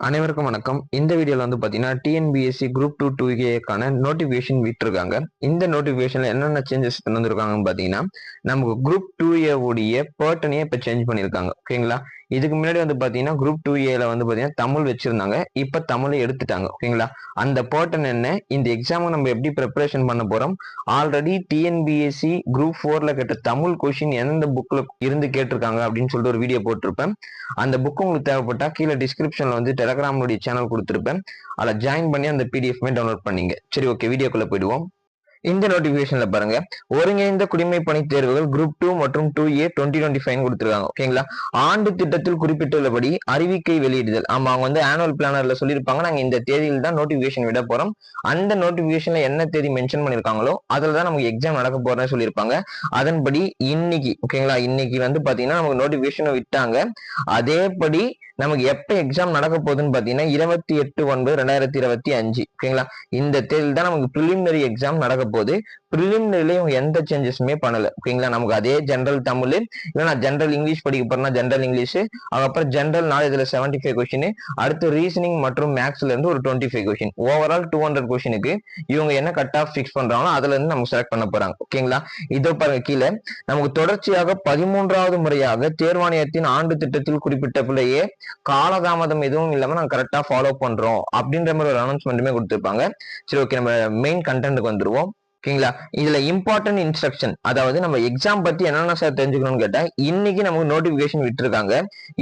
அனைவருக்கும் வணக்கம். இந்த வீடியோல வந்து பாத்தீங்கன்னா டிஎன்பிஎஸ்சி குரூப் டூ டூ ஏக்கான நோட்டிஃபிகேஷன் விட்டுருக்காங்க. இந்த நோட்டிபிகேஷன்ல என்னென்ன சேஞ்சஸ் வந்திருக்காங்கன்னு பாத்தீங்கன்னா நமக்கு குரூப் டூ ஏ உடைய பேர்ட்டனையே இப்ப சேஞ்ச் பண்ணியிருக்காங்க. ஓகேங்களா இதுக்கு முன்னாடி வந்து பார்த்தீங்கன்னா குரூப் டூ ஏல வந்து பாத்தீங்கன்னா தமிழ் வச்சிருந்தாங்க. இப்ப தமிழை எடுத்துட்டாங்க. ஓகேங்களா? அந்த போர்ட்டன் என்ன? இந்த எக்ஸாமுக்கு நம்ம எப்படி ப்ரிப்பரேஷன் பண்ண போறோம்? ஆல்ரெடி டிஎன்பிஎஸ்சி குரூப் ஃபோர்ல கேட்ட தமிழ் கொஷின் எந்தெந்த புக்கில் இருந்து கேட்டிருக்காங்க அப்படின்னு சொல்லிட்டு ஒரு வீடியோ போட்டிருப்பேன். அந்த புக்கு உங்களுக்கு தேவைப்பட்டா கீழே டிஸ்கிரிப்ஷன்ல வந்து டெலகிராமுடைய சேனல் கொடுத்துருப்பேன். அதில் ஜாயின் பண்ணி அந்த பிடிஎஃப்மே டவுன்லோட் பண்ணீங்க. சரி ஓகே வீடியோக்குள்ளே போயிடுவோம். இந்த நோட்டிபிகேஷன்ல பாருங்க. ஒருங்கிணைந்த குடிமை பணி தேர்வுகள் குரூப் டூ மற்றும் two A twenty twenty five கொடுத்துருக்காங்க ஓகேங்களா ஆண்டு திட்டத்தில் குறிப்பிட்டுள்ளபடி அறிவிக்கை வெளியிடுதல். ஆமா அவங்க வந்து ஆனுவல் பிளானர்ல சொல்லியிருப்பாங்க. நாங்க இந்த தேதியில் தான் நோட்டிபிகேஷன் விட போறோம். அந்த நோட்டிபிகேஷன்ல என்ன தேதி மென்ஷன் பண்ணிருக்காங்களோ அதுல தான் நமக்கு எக்ஸாம் நடக்க போறேன்னு சொல்லியிருப்பாங்க. அதன்படி இன்னைக்கு ஓகேங்களா இன்னைக்கு வந்து பாத்தீங்கன்னா நமக்கு நோட்டிபிகேஷன் விட்டாங்க. அதேபடி நமக்கு எப்ப எக்ஸாம் நடக்க போகுதுன்னு பாத்தீங்கன்னா இருபத்தி எட்டு ஒன்பது ரெண்டாயிரத்தி இருபத்தி அஞ்சு. ஓகேங்களா? இந்த தேதியில் தான் நமக்கு ப்ரிலிமினரி எக்ஸாம் நடக்க போகுது. ப்ரிலிமினரில எந்த சேஞ்சஸுமே பண்ணல. ஓகேங்களா நமக்கு அதே ஜென்ரல் தமிழ் இல்லைனா ஜென்ரல் இங்கிலீஷ் படிக்க போறேன்னா ஜென்ரல் இங்கிலீஷ் அதுக்கப்புறம் ஜென்ரல் நாலேஜில் செவன்டி ஃபைவ் கொஸ்டின் அடுத்து ரீசனிங் மற்றும் மேக்ஸ்ல இருந்து ஒரு twenty five question overall two hundred கொஸ்டினுக்கு இவங்க என்ன கட் ஆஃப் ஃபிக்ஸ் பண்றாங்களோ அதுல இருந்து செலக்ட் பண்ண போறாங்க. ஓகேங்களா இதோ பாருங்க கீழே. நமக்கு தொடர்ச்சியாக பதிமூன்றாவது முறையாக தேர்வாணையத்தின் ஆண்டு திட்டத்தில் குறிப்பிட்ட பிள்ளையே காலதாமதம் எதுவும் இல்லாம நாங்க கரெக்டா ஃபாலோ பண்றோம். அப்படின்ற மாதிரி ஒரு அனௌன்ஸ்மெண்ட்டுமே கொடுத்துருப்பாங்க. சரி ஓகே நம்ம மெயின் கண்டென்ட்டுக்கு வந்துருவோம். ஓகேங்களா? இதுல இம்பார்ட்டன்ட் இன்ஸ்ட்ரக்ஷன் அதாவது நம்ம எக்ஸாம் பத்தி என்னென்ன சார் தெரிஞ்சுக்கணும்னு கேட்டா இன்னைக்கு நமக்கு நோட்டிபிகேஷன் விட்டுருக்காங்க.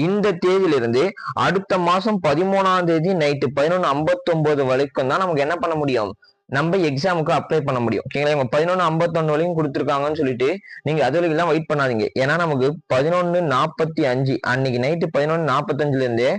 இந்த தேதியில இருந்து அடுத்த மாசம் பதிமூணாம் தேதி நைட்டு பதினொன்று ஐம்பத்தொன்பது வரைக்கும் தான் நமக்கு என்ன பண்ண முடியும்? நம்ம எக்ஸாமுக்கு அப்ளை பண்ண முடியும். ஓகேங்களா? இவங்க பதினொன்று ஐம்பத்தொன்னு வரைக்கும் கொடுத்துருக்காங்கன்னு சொல்லிட்டு நீங்க அது வரைக்கும் தான் வெயிட் பண்ணாதீங்க. ஏன்னா நமக்கு பதினொன்னு நாற்பத்தி அஞ்சு அன்னைக்கு நைட்டு பதினொன்று நாற்பத்தஞ்சுல இருந்தே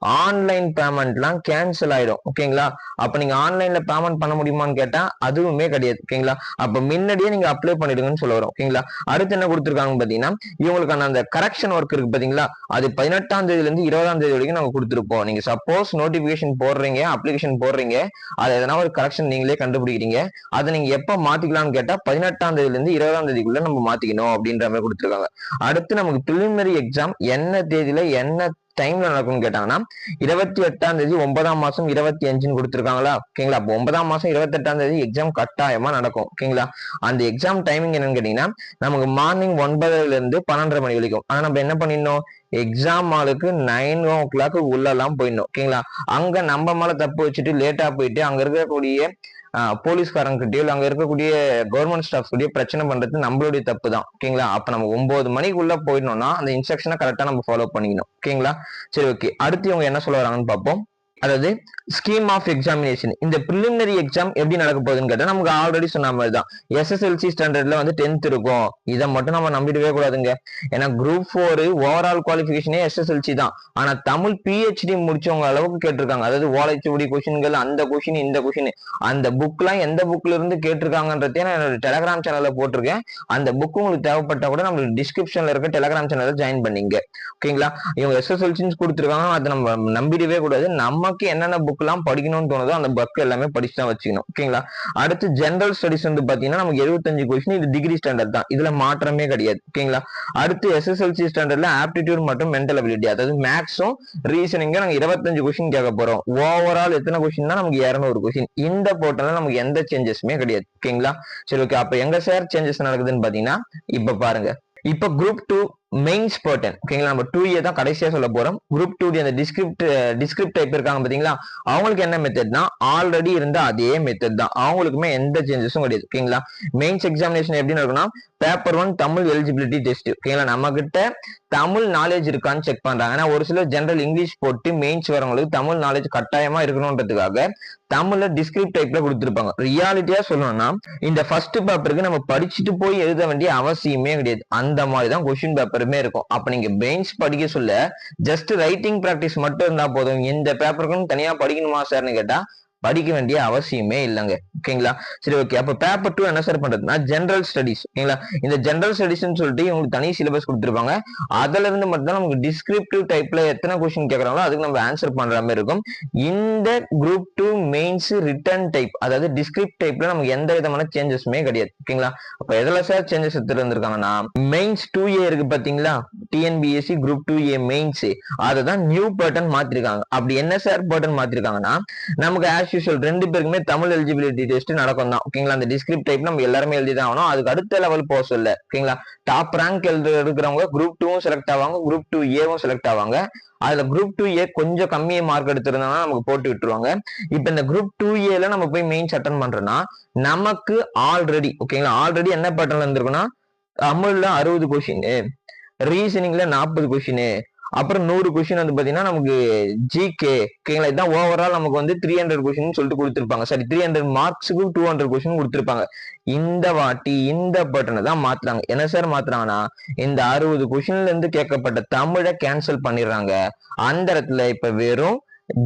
ஆன்லைன் பேமெண்ட்லாம் கேன்சல் ஆயிடும். ஓகேங்களா அப்ப நீங்க ஆன்லைன்ல பேமெண்ட் பண்ண முடியுமான்னு கேட்டா அதுவுமே கிடையாது. ஓகேங்களா அப்ப முன்னாடியே நீங்க அப்ளை பண்ணிடுங்கன்னு சொல்ல வரும். ஓகேங்களா அடுத்து என்ன கொடுத்துருக்காங்கன்னு பாத்தீங்கன்னா இவங்களுக்கான அந்த கரெக்ஷன் ஒர்க் இருக்கு பாத்தீங்களா அது பதினெட்டாம் தேதியிலேருந்து இருபதாம் தேதி வரைக்கும் நாங்கள் கொடுத்துருப்போம். நீங்க சப்போஸ் நோட்டிபிகேஷன் போடுறீங்க அப்ளிகேஷன் போடுறீங்க அது எதனா ஒரு கரெக்ஷன் நீங்களே கண்டுபிடிக்கிறீங்க. அதை நீங்க எப்ப மாத்திக்கலாம்னு கேட்டா பதினெட்டாம் தேதியிலேருந்து இருபதாம் தேதிக்குள்ள நம்ம மாத்திக்கணும் அப்படின்ற மாதிரி கொடுத்துருக்காங்க. அடுத்து நமக்கு ப்ரிலிமினரி எக்ஸாம் என்ன தேதியில என்ன டைம்ல நடக்கும்னு கேட்டாங்கன்னா இருபத்தி எட்டாம் தேதி ஒன்பதாம் மாசம் இருபத்தி அஞ்சுன்னு கொடுத்துருக்காங்களா? ஓகேங்களா? அப்போ ஒன்பதாம் மாசம் இருபத்தி எட்டாம் தேதி எக்ஸாம் கட்டாயமா நடக்கும். ஓகேங்களா? அந்த எக்ஸாம் டைமிங் என்னன்னு கேட்டீங்கன்னா நமக்கு மார்னிங் ஒன்பதுல இருந்து பன்னெண்டரை மணி வரைக்கும். ஆனா நம்ம என்ன பண்ணிடணும்? எக்ஸாம் ஆளுக்கு நைன் ஓ கிளாக் உள்ளெல்லாம் போயிடணும். ஓகேங்களா? அங்க நம்ம மேல தப்பு வச்சுட்டு லேட்டா போயிட்டு அங்க இருக்கக்கூடிய போலீஸ்காரங்கிட்டயோ இல்லை அங்க இருக்கக்கூடிய கவர்மெண்ட் ஸ்டாஃப் கிட்டயோ பிரச்சனை பண்றது நம்மளுடைய தப்பு தான் ஓகேங்களா? அப்ப நம்ம ஒன்பது மணிக்குள்ள போயிடணும்னா அந்த இன்ஸ்ட்ரக்ஷனை கரெக்டா நம்ம ஃபாலோ பண்ணிக்கணும். ஓகேங்களா? சரி ஓகே அடுத்து இவங்க என்ன சொல்ல வராங்கன்னு பார்ப்போம். அதாவது ஸ்கீம் ஆஃப் எக்ஸாமினேஷன் இந்த ப்ரிலிமினரி எக்ஸாம் எப்படி நடக்க போகுதுன்னு கேட்டால் நமக்கு ஆல்ரெடி சொன்ன மாதிரி தான். எஸ்எஸ்எல்சி ஸ்டாண்டர்ட்ல வந்து டென்த் இருக்கும். இதை மட்டும் நம்ம நம்பிடவே கூடாதுங்க. ஏன்னா குரூப் ஃபோர் ஓவரால் குவாலிஃபிகேஷனே எஸ்எஸ்எல்சி தான். ஆனால் தமிழ் பிஹெச்டி முடிச்சவங்க அளவுக்கு கேட்டிருக்காங்க. அதாவது ஓலைச்சுவடி கொஷின்கள் அந்த கொஷின் இந்த கொஷின் அந்த புக்லாம் எந்த புக்ல இருந்து கேட்டிருக்காங்கன்றதே நான் என்னோட டெலகிராம் சேனலில் போட்டிருக்கேன். அந்த புக் உங்களுக்கு தேவைப்பட்டா கூட நம்மளுக்கு டிஸ்கிரிப்ஷனில் இருக்க டெலகிராம் சேனலில் ஜாயின் பண்ணீங்க. ஓகேங்களா இவங்க எஸ்எஸ்எல்சின்னு கொடுத்துருக்காங்க. அதை நம்ம நம்பிடவே கூடாது. நம்ம நமக்கு என்னென்ன புக் எல்லாம் படிக்கணும்னு தோணுதோ அந்த புக் எல்லாமே படிச்சு தான் வச்சுக்கணும் ஓகேங்களா அடுத்து ஜென்ரல் ஸ்டடிஸ் வந்து பாத்தீங்கன்னா நமக்கு எழுபத்தஞ்சு கொஸ்டின் இது டிகிரி ஸ்டாண்டர்ட் தான். இதுல மாற்றமே கிடையாது. ஓகேங்களா அடுத்து எஸ்எஸ்எல்சி ஸ்டாண்டர்ட்ல ஆப்டிடியூட் மற்றும் மென்டல் அபிலிட்டி அதாவது மேக்ஸும் ரீசனிங்க நாங்க இருபத்தஞ்சு கொஸ்டின் கேட்க போறோம். ஓவரால் எத்தனை கொஸ்டின் தான் நமக்கு இரநூறு கொஸ்டின் இந்த போர்ட்டல்ல நமக்கு எந்த சேஞ்சஸுமே கிடையாது. ஓகேங்களா சரி ஓகே அப்ப எங்க சார் சேஞ்சஸ் நடக்குதுன்னு பாத்தீங்கன்னா இப்ப பாருங்க. இப்ப குரூப் டூ மெயின்ஸ் பர்டன் ஓகேங்களா நம்ம டூ இயர் தான் கடைசியா சொல்ல போறோம். குரூப் டூ அந்த டிஸ்கிரிப்ட் டிஸ்கிரிப்ட் டைப் இருக்காங்க பாத்தீங்களா? அவங்களுக்கு என்ன மெத்தட்னா ஆல்ரெடி இருந்த அதே மெத்தட் தான். அவங்களுக்குமே எந்த சேஞ்சஸும் கிடையாது. ஓகேங்களா மெயின்ஸ் எக்ஸாமினேஷன் எப்படி நடக்கும்னா paper one Tamil eligibility test ஓகேங்களா நம்ம கிட்ட தமிழ் நாலேஜ் இருக்கான்னு செக் பண்றாங்க. ஏன்னா ஒரு சில ஜென்ரல் இங்கிலீஷ் போட்டு மெயின்ஸ் வரவங்களுக்கு தமிழ் நாலேஜ் கட்டாயமா இருக்கணும்ன்றதுக்காக தமிழ்ல டிஸ்கிரிப்ட் டைப்ல கொடுத்துருப்பாங்க. ரியாலிட்டியா சொல்லணும்னா இந்த ஃபர்ஸ்ட் பேப்பருக்கு நம்ம படிச்சுட்டு போய் எழுத வேண்டிய அவசியமே கிடையாது. அந்த மாதிரி தான் கொஸ்டின் பேப்பர் பேப்பருமே இருக்கும். அப்ப நீங்க பெயின்ஸ் படிக்க சொல்ல ஜஸ்ட் ரைட்டிங் ப்ராக்டிஸ் மட்டும் இருந்தா போதும். இந்த பேப்பருக்குன்னு தனியா படிக்கணுமா சார்னு கேட்டா படிக்க வேண்டிய அவசியமே இல்லைங்க. ஓகேங்களா சரி ஓகே அப்ப பேப்பர் டூ என்ன சார் பண்றதுன்னா ஜென்ரல் ஸ்டடிஸ் ஓகேங்களா இந்த ஜென்ரல் ஸ்டடிஸ்னு சொல்லிட்டு இவங்களுக்கு தனி சிலபஸ் கொடுத்துருப்பாங்க. அதுல இருந்து மட்டும்தான் நமக்கு டிஸ்கிரிப்டிவ் டைப்ல எத்தனை கொஸ்டின் கேட்கறாங்களோ அதுக்கு நம்ம ஆன்சர் பண்ற மாதிரி இருக்கும். இந்த group two mains written type அதாவது டிஸ்கிரிப்ட் டைப்ல நமக்கு எந்த விதமான சேஞ்சஸுமே கிடையாது. ஓகேங்களா அப்ப எதுல சார் சேஞ்சஸ் எடுத்துட்டு வந்திருக்காங்கன்னா மெயின்ஸ் டூ ஏ இருக்கு பாத்தீங்களா? TNPSC group two A mains அதை தான் நியூ பேட்டர்ன் மாத்திருக்காங்க. அப்படி என்ன சார் பேட்டர்ன் மாத்திருக்காங்கன்னா நமக்கு ஆஸ் யூஸ்வல் ரெண்டு பேருக்குமே தமிழ் எலிஜிபிலிட்டி டெஸ்ட் நடக்கும் தான் ஓகேங்களா? அந்த டிஸ்கிரிப்ட் டைப் நம்ம எல்லாருமே எழுதி தான் ஆகணும் அதுக்கு அடுத்த லெவல் போக சொல்ல. ஓகேங்களா? டாப் ரேங்க் எழுது எடுக்கிறவங்க குரூப் டூவும் செலக்ட் ஆவாங்க. குரூப் டூ ஏவும் செலக்ட் ஆவாங்க. அதுல குரூப் டூ ஏ கொஞ்சம் கம்மியாக மார்க் எடுத்திருந்தாங்கன்னா நமக்கு போட்டு விட்டுருவாங்க. இப்போ இந்த குரூப் டூ ஏல நம்ம போய் மெயின்ஸ் அட்டன் பண்றோம்னா நமக்கு ஆல்ரெடி ஓகேங்களா? ஆல்ரெடி என்ன பேட்டர்ல இருந்திருக்குன்னா தமிழ்ல அறுபது கொஸ்டின் ரீசனிங்ல நாற்பது கொஸ்டின் அப்புறம் நூறு கொஷின் வந்து பாத்தீங்கன்னா நமக்கு ஜிகே ஓகேங்களா இதான் ஓவரால் நமக்கு வந்து த்ரீ ஹண்ட்ரட் கொஷின் சொல்லிட்டு கொடுத்துருப்பாங்க. சரி த்ரீ ஹண்ட்ரட் மார்க்ஸுக்கு டூ ஹண்ட்ரட் கொஷின் கொடுத்துருப்பாங்க. இந்த வாட்டி இந்த பட்டனை தான் மாத்துறாங்க. என்ன சார் மாத்துறாங்கன்னா இந்த அறுபது கொஷின்ல இருந்து கேட்கப்பட்ட தமிழை கேன்சல் பண்ணிடுறாங்க. அந்த இடத்துல இப்ப வெறும்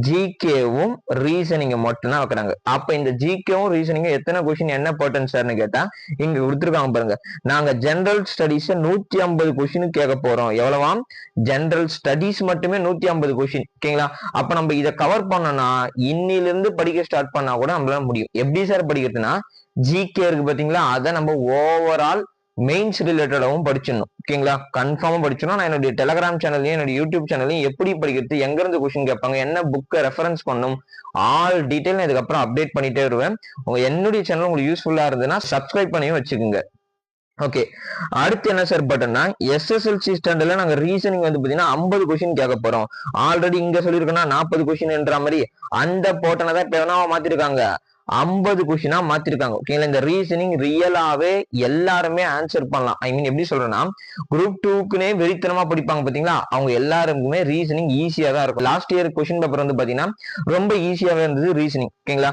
ஜிகேவும் ரீசனிங்க மட்டும் தான் வைக்கிறாங்க. அப்ப இந்த ஜிகேவும் ரீசனிங்கும் எத்தனை கொஸ்டின் என்ன பேட்டர்ன் சார்னு கேட்டா இங்க கொடுத்துருக்காங்க பாருங்க. நாங்க ஜென்ரல் ஸ்டடிஸ் நூத்தி ஐம்பது கொஸ்டின் கேட்க போறோம். எவ்வளவாம் ஜென்ரல் ஸ்டடிஸ் மட்டுமே நூத்தி ஐம்பது கொஸ்டின் ஓகேங்களா? அப்ப நம்ம இதை கவர் பண்ணோம்னா இன்னில இருந்து படிக்க ஸ்டார்ட் பண்ணா கூட நம்மளால முடியும். எப்படி சார் படிக்கிறதுனா ஜிகே இருக்கு பாத்தீங்களா? அதை நம்ம ஓவரால் மெயின்ஸ் ரிலேட்டடாகவும் படிச்சிடணும். ஓகேங்களா? கன்ஃபார்மாக படிச்சிடணும் நான் என்னுடைய டெலகிராம் சேனல்லையும் என்னுடைய யூடியூப் சேனல்லையும் எப்படி படிக்கிறது எங்கேருந்து கொஷின் கேட்பாங்க என்ன புக்கை ரெஃபரன்ஸ் பண்ணும் ஆல் டீட்டெயில் நான் இதுக்கப்புறம் அப்டேட் பண்ணிட்டே வருவேன். உங்க என்னுடைய சேனல் உங்களுக்கு யூஸ்ஃபுல்லாக இருந்ததுன்னா சப்ஸ்கிரைப் பண்ணியும் வச்சுக்கோங்க. ஓகே அடுத்து என்ன சார் பட்டன்னா எஸ்எஸ்எல்சி ஸ்டாண்டர்ட்ல நாங்க ரீசனிங் வந்து பாத்தீங்கன்னா ஐம்பது கொஸ்டின் கேட்க போறோம். ஆல்ரெடி இங்க சொல்லியிருக்கோம்னா நாற்பது கொஸ்டின்ன்ற மாதிரி அந்த போட்டனை தான் இப்ப வேணா மாத்திருக்காங்க. ஐம்பது கொஸ்டினா மாத்திருக்காங்க. ஓகேங்களா இந்த ரீசனிங் ரியலாவே எல்லாருமே ஆன்சர் பண்ணலாம். ஐ மீன் எப்படி சொல்றேன்னா குரூப் டூக்குனே வெறித்தனமா படிப்பாங்க பாத்தீங்களா? அவங்க எல்லாருக்குமே ரீசனிங் ஈஸியா தான் இருக்கும். லாஸ்ட் இயர் கொஸ்டின் பேப்பர் வந்து பாத்தீங்கன்னா ரொம்ப ஈஸியாவே இருந்தது ரீசனிங் ஓகேங்களா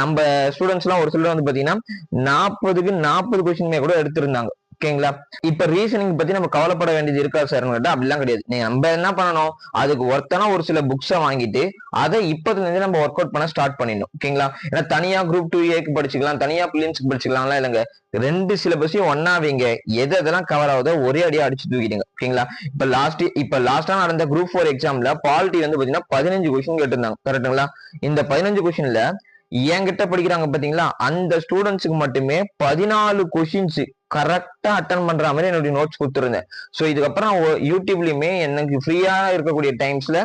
நம்ம ஸ்டூடெண்ட்ஸ் எல்லாம் ஒரு சிலர் வந்து பாத்தீங்கன்னா நாற்பதுக்கு நாற்பது கொஸ்டின்மே கூட எடுத்திருந்தாங்க. ஓகேங்களா? இப்ப ரீசனிங் பத்தி நம்ம கவலைப்பட வேண்டியது இருக்கா சார் அப்படிலாம் கிடையாது. நீங்க நம்ம என்ன பண்ணணும்? அதுக்கு ஒருத்தனா ஒரு சில புக்ஸை வாங்கிட்டு அதை இப்பதுல இருந்து நம்ம ஒர்க் அவுட் பண்ண ஸ்டார்ட் பண்ணிடணும். ஓகேங்களா? ஏன்னா தனியா குரூப் டூ ஏக்கு படிச்சுக்கலாம் தனியா பிலிம்ஸ்க்கு படிச்சுக்கலாம்லாம் இல்லைங்க. ரெண்டு சிலபஸையும் ஒன்னா வைங்க. எது எதெல்லாம் கவர் ஆகுதோ ஒரே அடியா அடிச்சு தூக்கிடுங்க. ஓகேங்களா? இப்ப லாஸ்ட் இப்ப லாஸ்டா நடந்த குரூப் ஃபோர் எக்ஸாம்ல பாலிட்டி வந்து பாத்தீங்கன்னா பதினஞ்சு கொஸ்டின் கேட்டிருந்தாங்க. கரெக்ட்டுங்களா இந்த பதினஞ்சு கொஸ்டின்ல என்கிட்ட படிக்கிறாங்க பாத்தீங்களா? அந்த ஸ்டூடெண்ட்ஸுக்கு மட்டுமே பதினாலு கொஸ்டின்ஸ் கரெக்டா அட்டன் பண்ற மாதிரி என்னுடைய நோட்ஸ் கொடுத்துருந்தேன். ஸோ இதுக்கப்புறம் நான் யூடியூப்லையுமே எனக்கு ஃப்ரீயா இருக்கக்கூடிய டைம்ஸ்ல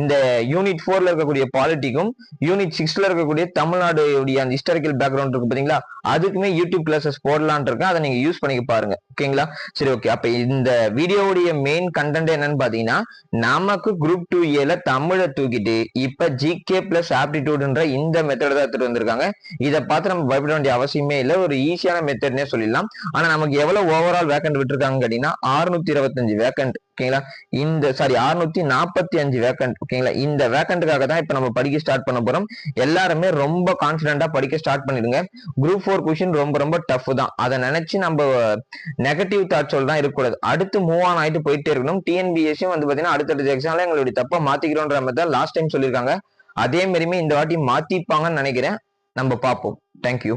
இந்த யூனிட் ஃபோர்ல இருக்கக்கூடிய பாலிட்டிக்கும் யூனிட் சிக்ஸில் இருக்கக்கூடிய தமிழ்நாடு அந்த ஹிஸ்டாரிக்கல் பேக்ரவுண்ட் இருக்கு பாத்தீங்களா? அதுக்குமே யூடியூப் கிளாஸஸ் போடலான் இருக்கேன். அதை நீங்க யூஸ் பண்ணி பாருங்க. ஓகேங்களா சரி ஓகே அப்போ இந்த வீடியோவுடைய மெயின் கண்டென்ட் என்னன்னு பாத்தீங்கன்னா நமக்கு குரூப் டூ ஏல தமிழை தூக்கிட்டு இப்போ ஜிகே பிளஸ் ஆப்டிடியூட்ன்ற இந்த மெத்தட் தான் எடுத்துட்டு வந்திருக்காங்க. இதை பார்த்து நம்ம பயப்பட வேண்டிய அவசியமே இல்லை. ஒரு ஈஸியான மெத்தட்னே சொல்லிடலாம். ஆனா நமக்கு எவ்வளவு ஓவரால் வேக்கண்ட் விட்டுருக்காங்க கேட்டீங்கன்னா அறுநூத்தி இருபத்தஞ்சு வேக்கண்ட் ஓகேங்களா இந்த சாரி அறுநூத்தி நாற்பத்தி அஞ்சு வேக்கண்ட் ஓகேங்களா இந்த வேக்கண்ட்டுக்காக தான் இப்ப நம்ம படிக்க ஸ்டார்ட் பண்ண போறோம். எல்லாருமே ரொம்ப கான்பிடண்டா படிக்க ஸ்டார்ட் பண்ணிடுங்க. குரூப் ஃபோர் கொஸ்டின் ரொம்ப ரொம்ப டஃப் தான். அதை நினைச்சு நம்ம நெகட்டிவ் தாட்ஸோட தான் இருக்கக்கூடாது. அடுத்து மூவ் ஆன் ஆயிட்டு போயிட்டே இருக்கணும். டிஎன்பிஎஸ்சியும் வந்து பாத்தீங்கன்னா அடுத்தடுத்த எக்ஸாம்ல எங்களுடைய தப்ப மாத்திக்கிறோன்ற மாதிரி தான் லாஸ்ட் டைம் சொல்லியிருக்காங்க. அதே மாதிரியுமே இந்த வாட்டி மாத்திப்பாங்கன்னு நினைக்கிறேன். நம்ம பார்ப்போம். தேங்க்யூ